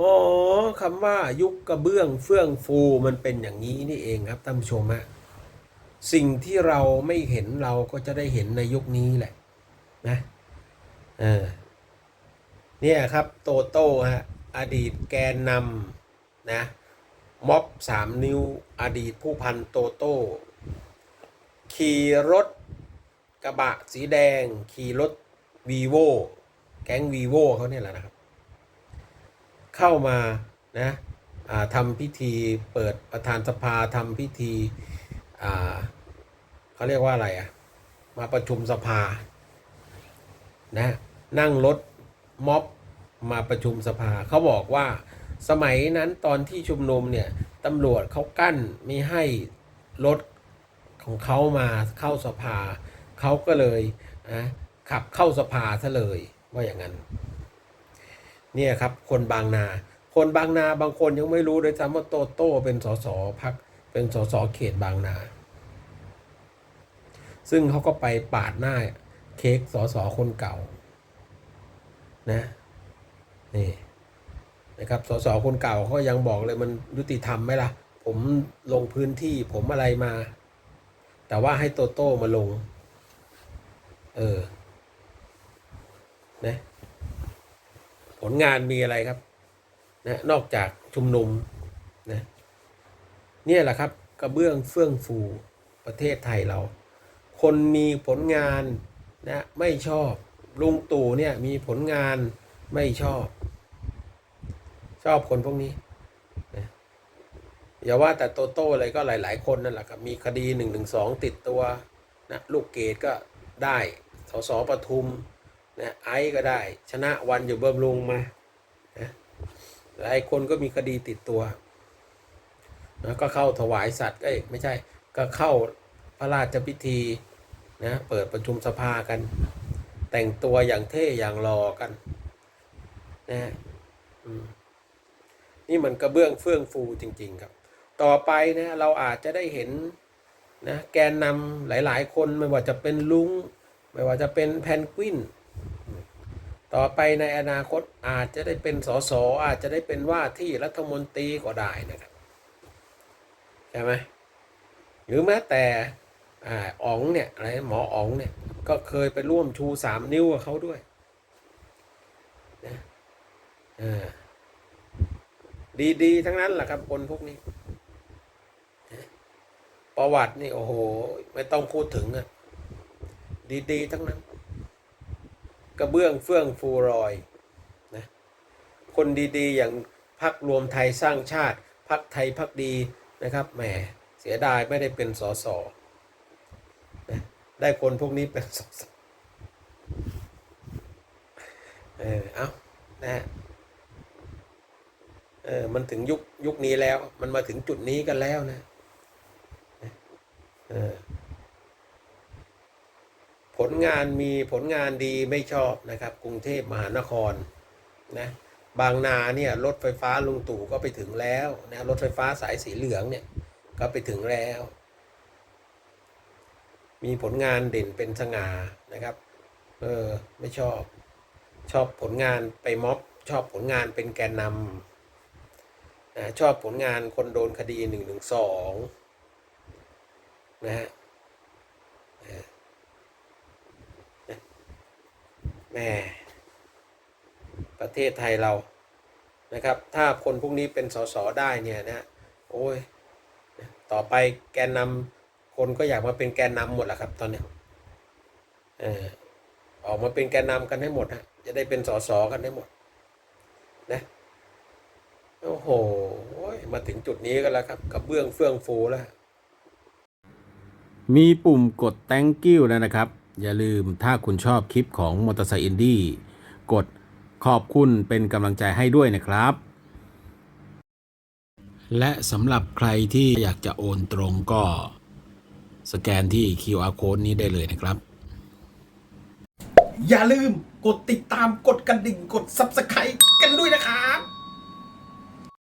อ๋อคำว่ายุคกระเบื้องเฟื่องฟูมันเป็นอย่างนี้นี่เองครับท่านผู้ชมฮะสิ่งที่เราไม่เห็นเราก็จะได้เห็นในยุคนี้แหละนะเออเนี่ยครับโตโต้ฮะอดีตแกนนำนะม็อบสามนิ้วอดีตผู้พันโตโต้ขี่รถกระบะสีแดง ขี่รถวีโวแก๊งวีโวเขาเนี่ยแหละนะครับ เข้ามานะทำพิธีเปิดประธานสภาทำพิธีเขาเรียกว่าอะไรอะมาประชุมสภานะนั่งรถม็อบมาประชุมสภาเขาบอกว่าสมัยนั้นตอนที่ชุมนุมเนี่ยตำรวจเขากั้นไม่ให้รถของเขามาเข้าสภาเขาก็เลยนะขับเข้าสภาซะเลยว่าอย่างนั้น เนี่ยครับคนบางนา คนบางนาบางคนยังไม่รู้เลยซ้ำว่าโตโต้เป็นสสพักเป็นสสเขตบางนา ซึ่งเขาก็ไปปาดหน้าเค้กสสคนเก่านะนี่นะครับสสคนเก่าเขายังบอกเลยมันยุติธรรมไหมล่ะ ผมลงพื้นที่ผมอะไรมา แต่ว่าให้โตโต้มาลง เออนะ ผลงานมีอะไรครับนะนอกจากชุมนุมนะเนี่ยแหละครับกระเบื้องเฟื่องฟูประเทศไทยเรา คนมีผลงานนะไม่ชอบลุงตู่เนี่ยมีผลงานไม่ชอบ ชอบคนพวกนี้นะอย่าว่าแต่โตโต้เลยก็หลาย ๆ คนนั่นแหละครับมีคดีหนึ่งหนึ่งสองติดตัวนะลูกเกดก็ได้สสปทุม นะไอซ์ก็ได้ ชนะวันอยู่เบิ่มลุงมานะหลายคนก็มีคดีติดตัวนะก็เข้าถวายสัตว์เอ้ยไม่ใช่ก็เข้าพระราชพิธีนะเปิดประชุมสภากัน แต่งตัวอย่างเท่อย่างรอกันนะฮะอืมนี่มันกระเบื้องเฟื่องฟูจริง ๆ ครับ ต่อไปนะเราอาจจะได้เห็นนะแกนนำหลาย ๆ คนไม่ว่าจะเป็นลุง ไม่ว่าจะเป็นแพนกวิน ต่อไปในอนาคตอาจจะได้เป็นสสอาจจะได้เป็นว่าที่รัฐมนตรีก็ได้นะครับใช่ไหมหรือแม้แต่อ่าอ๋องเนี่ยอะไรหมออ๋องเนี่ยก็เคยไปร่วมชูสามนิ้วกับเขาด้วยนะดีๆ ทั้งนั้นแหละครับคนพวกนี้ ประวัตินี่โอ้โห ไม่ต้องพูดถึงอะดีๆ ทั้งนั้น กระเบื้องเฟื่องฟูรอยนะคนดีๆ อย่างพักรวมไทยสร้างชาติพักไทยพักดีนะครับแหมเสียดายไม่ได้เป็นสสนะได้คนพวกนี้เป็นสสเออเอานะฮะเออมันถึงยุคยุคนี้แล้ว มันมาถึงจุดนี้กันแล้วนะเออ งานมีผลงานดีไม่ชอบนะครับ กรุงเทพมหานครนะบางนาเนี่ยรถไฟฟ้าลุงตู่ก็ไปถึงแล้วนะรถไฟฟ้าสายสีเหลืองเนี่ยก็ไปถึงแล้ว มีผลงานเด่นเป็นสง่านะครับเออไม่ชอบชอบผลงานไปม็อบชอบผลงานเป็นแกนนำนะชอบผลงานคนโดนคดีหนึ่งหนึ่งสองนะฮะ แม่ ประเทศไทยเรานะครับ ถ้าคนพวกนี้เป็นสสได้เนี่ยนะโอ้ยต่อไปแกนนำคนก็อยากมาเป็นแกนนำหมดแหละครับตอนนี้เออออกมาเป็นแกนนำกันให้หมดฮะจะได้เป็นสสกันให้หมดนะโอ้โหมาถึงจุดนี้กันแล้วครับกระเบื้องเฟื่องฟูแล้ว มีปุ่มกด thank you แล้วนะครับ อย่าลืมถ้าคุณชอบคลิปของมอเตอร์ไซค์อินดี้กดขอบคุณเป็นกำลังใจให้ด้วยนะครับ และสำหรับใครที่อยากจะโอนตรงก็สแกนที่ QR code นี้ได้เลยนะครับ อย่าลืมกดติดตามกดกระดิ่งกด Subscribe กันด้วยนะครับ